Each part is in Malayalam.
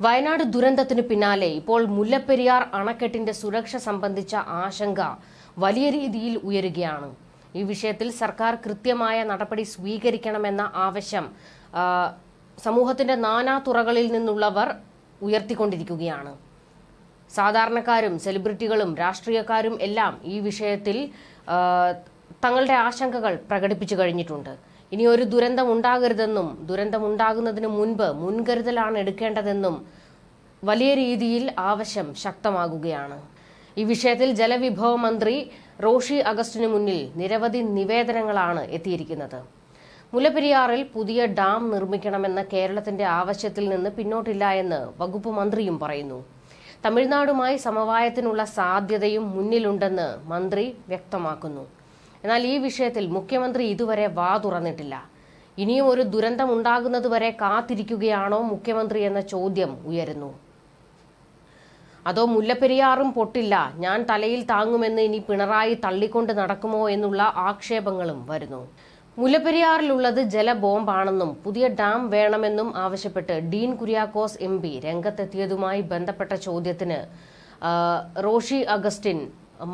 വയനാട് ദുരന്തത്തിനു പിന്നാലെ ഇപ്പോൾ മുല്ലപ്പെരിയാർ അണക്കെട്ടിന്റെ സുരക്ഷ സംബന്ധിച്ച ആശങ്ക വലിയ രീതിയിൽ ഉയരുകയാണ്. ഈ വിഷയത്തിൽ സർക്കാർ കൃത്യമായ നടപടി സ്വീകരിക്കണമെന്ന ആവശ്യം സമൂഹത്തിന്റെ നാനാ തുറകളിൽ നിന്നുള്ളവർ ഉയർത്തിക്കൊണ്ടിരിക്കുകയാണ്. സാധാരണക്കാരും സെലിബ്രിറ്റികളും രാഷ്ട്രീയക്കാരും എല്ലാം ഈ വിഷയത്തിൽ തങ്ങളുടെ ആശങ്കകൾ പ്രകടിപ്പിച്ചു കഴിഞ്ഞിട്ടുണ്ട്. ഇനി ഒരു ദുരന്തം ഉണ്ടാകരുതെന്നും ദുരന്തം ഉണ്ടാകുന്നതിന് മുൻപ് മുൻകരുതലാണ് എടുക്കേണ്ടതെന്നും വലിയ രീതിയിൽ ആവശ്യം ശക്തമാകുകയാണ്. ഈ വിഷയത്തിൽ ജലവിഭവ മന്ത്രി റോഷി അഗസ്റ്റിന് മുന്നിൽ നിരവധി നിവേദനങ്ങളാണ് എത്തിയിരിക്കുന്നത്. മുല്ലപ്പെരിയാറിൽ പുതിയ ഡാം നിർമ്മിക്കണമെന്ന കേരളത്തിന്റെ ആവശ്യത്തിൽ നിന്ന് പിന്നോട്ടില്ല എന്ന് വകുപ്പ് മന്ത്രിയും പറയുന്നു. തമിഴ്നാടുമായി സമവായത്തിനുള്ള സാധ്യതയും മുന്നിലുണ്ടെന്ന് മന്ത്രി വ്യക്തമാക്കുന്നു. എന്നാൽ ഈ വിഷയത്തിൽ മുഖ്യമന്ത്രി ഇതുവരെ വാ തുറന്നിട്ടില്ല. ഇനിയും ഒരു ദുരന്തം ഉണ്ടാകുന്നതുവരെ കാത്തിരിക്കുകയാണോ മുഖ്യമന്ത്രി എന്ന ചോദ്യം ഉയരുന്നു. അതോ മുല്ലപ്പെരിയാറും പൊട്ടില്ല ഞാൻ തലയിൽ താങ്ങുമെന്ന് ഇനി പിണറായി തള്ളിക്കൊണ്ട് നടക്കുമോ എന്നുള്ള ആക്ഷേപങ്ങളും വരുന്നു. മുല്ലപ്പെരിയാറിലുള്ളത് ജലബോംബാണെന്നും പുതിയ ഡാം വേണമെന്നും ആവശ്യപ്പെട്ട് ഡീൻ കുര്യാക്കോസ് എം പി രംഗത്തെത്തിയതുമായി ബന്ധപ്പെട്ട ചോദ്യത്തിന് റോഷി അഗസ്റ്റിൻ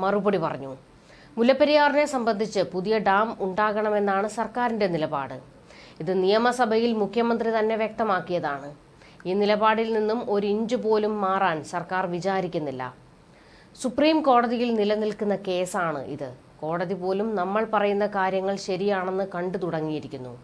മറുപടി പറഞ്ഞു. മുല്ലപ്പെരിയാറിനെ സംബന്ധിച്ച് പുതിയ ഡാം ഉണ്ടാകണമെന്നാണ് സർക്കാരിന്റെ നിലപാട്. ഇത് നിയമസഭയിൽ മുഖ്യമന്ത്രി തന്നെ വ്യക്തമാക്കിയതാണ്. ഈ നിലപാടിൽ നിന്നും ഒരു ഇഞ്ച് പോലും മാറാൻ സർക്കാർ വിചാരിക്കുന്നില്ല. സുപ്രീം കോടതിയിൽ നിലനിൽക്കുന്ന കേസാണ് ഇത്. കോടതി പോലും നമ്മൾ പറയുന്ന കാര്യങ്ങൾ ശരിയാണെന്ന് കണ്ടു തുടങ്ങിയിരിക്കുന്നു.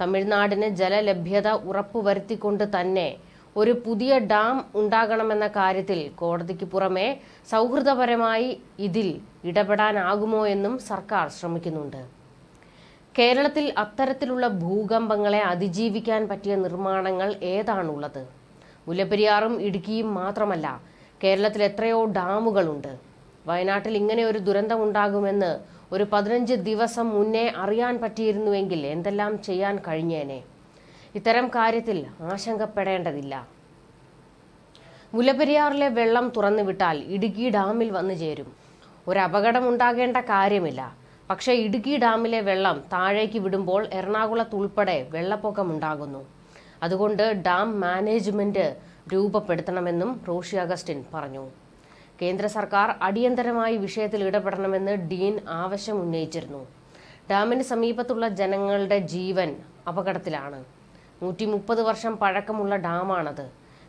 തമിഴ്നാടിന് ജലലഭ്യത ഉറപ്പുവരുത്തിക്കൊണ്ട് തന്നെ ഒരു പുതിയ ഡാം ഉണ്ടാകണമെന്ന കാര്യത്തിൽ കോടതിക്ക് പുറമെ സൗഹൃദപരമായി ഇതിൽ ഇടപെടാനാകുമോ എന്നും സർക്കാർ ശ്രമിക്കുന്നുണ്ട്. കേരളത്തിൽ അത്തരത്തിലുള്ള ഭൂകമ്പങ്ങളെ അതിജീവിക്കാൻ പറ്റിയ നിർമ്മാണങ്ങൾ ഏതാണുള്ളത്? മുല്ലപ്പെരിയാറും ഇടുക്കിയും മാത്രമല്ല കേരളത്തിൽ എത്രയോ ഡാമുകളുണ്ട്. വയനാട്ടിൽ ഇങ്ങനെ ഒരു ദുരന്തം ഉണ്ടാകുമെന്ന് ഒരു പതിനഞ്ച് ദിവസം മുന്നേ അറിയാൻ പറ്റിയിരുന്നുവെങ്കിൽ എന്തെല്ലാം ചെയ്യാൻ കഴിഞ്ഞേനെ? ഇത്തരം കാര്യത്തിൽ ആശങ്കപ്പെടേണ്ടതില്ല. മുല്ലപ്പെരിയാറിലെ വെള്ളം തുറന്നുവിട്ടാൽ ഇടുക്കി ഡാമിൽ വന്നു ചേരും. ഒരു അപകടം ഉണ്ടാകേണ്ട കാര്യമില്ല. പക്ഷേ ഇടുക്കി ഡാമിലെ വെള്ളം താഴേക്ക് വിടുമ്പോൾ എറണാകുളത്ത് ഉൾപ്പെടെ വെള്ളപ്പൊക്കം ഉണ്ടാകുന്നു അതുകൊണ്ട് ഡാം മാനേജ്മെന്റ് രൂപപ്പെടുത്തണമെന്നും റോഷി അഗസ്റ്റിൻ പറഞ്ഞു. കേന്ദ്ര സർക്കാർ അടിയന്തരമായി വിഷയത്തിൽ ഇടപെടണമെന്ന് ഡീൻ ആവശ്യം ഉന്നയിച്ചിരുന്നു ഡാമിന് സമീപത്തുള്ള ജനങ്ങളുടെ ജീവൻ അപകടത്തിലാണ്. നൂറ്റി വർഷം പഴക്കമുള്ള ഡാമാണത്.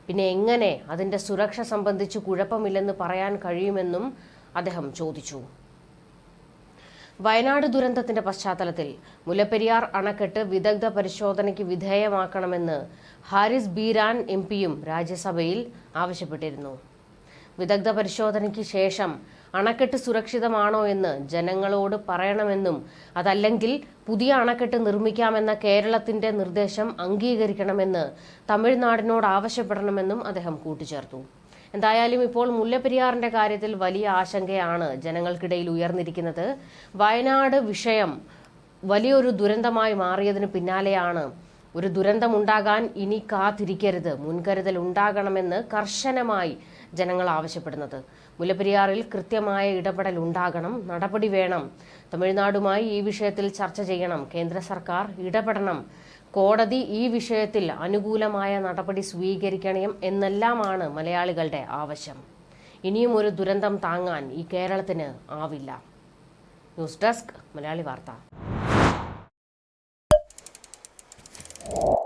പിന്നെ എങ്ങനെ അതിന്റെ സുരക്ഷ സംബന്ധിച്ച് കുഴപ്പമില്ലെന്ന് പറയാൻ കഴിയുമെന്നും അദ്ദേഹം ചോദിച്ചു. വയനാട് ദുരന്തത്തിന്റെ പശ്ചാത്തലത്തിൽ മുല്ലപ്പെരിയാർ അണക്കെട്ട് വിദഗ്ധ പരിശോധനയ്ക്ക് വിധേയമാക്കണമെന്ന് ഹാരിസ് ബീരാൻ എം പിയും രാജ്യസഭയിൽ ആവശ്യപ്പെട്ടിരുന്നു. വിദഗ്ധ പരിശോധനയ്ക്ക് ശേഷം അണക്കെട്ട് സുരക്ഷിതമാണോ എന്ന് ജനങ്ങളോട് പറയണമെന്നും അതല്ലെങ്കിൽ പുതിയ അണക്കെട്ട് നിർമ്മിക്കാമെന്ന കേരളത്തിന്റെ നിർദ്ദേശം അംഗീകരിക്കണമെന്ന് തമിഴ്നാടിനോട് ആവശ്യപ്പെടണമെന്നും അദ്ദേഹം കൂട്ടിച്ചേർത്തു. എന്തായാലും ഇപ്പോൾ മുല്ലപ്പെരിയാറിന്റെ കാര്യത്തിൽ വലിയ ആശങ്കയാണ് ജനങ്ങൾക്കിടയിൽ ഉയർന്നിരിക്കുന്നത്. വയനാട് വിഷയം വലിയൊരു ദുരന്തമായി മാറിയതിന് പിന്നാലെയാണ് ഒരു ദുരന്തമുണ്ടാകാൻ ഇനി കാത്തിരിക്കരുത്. മുൻകരുതൽ ഉണ്ടാകണമെന്ന് കർശനമായി ജനങ്ങൾ ആവശ്യപ്പെടുന്നത്. മുല്ലപ്പെരിയാറിൽ കൃത്യമായ ഇടപെടൽ ഉണ്ടാകണം. നടപടി വേണം. തമിഴ്നാടുമായി ഈ വിഷയത്തിൽ ചർച്ച ചെയ്യണം. കേന്ദ്ര സർക്കാർ ഇടപെടണം. കോടതി ഈ വിഷയത്തിൽ അനുകൂലമായ നടപടി സ്വീകരിക്കണം എന്നെല്ലാമാണ് മലയാളികളുടെ ആവശ്യം. ഇനിയും ഒരു ദുരന്തം താങ്ങാൻ ഈ കേരളത്തിന് ആവില്ല. ന്യൂസ് ഡെസ്ക് മലയാളി വാർത്ത. you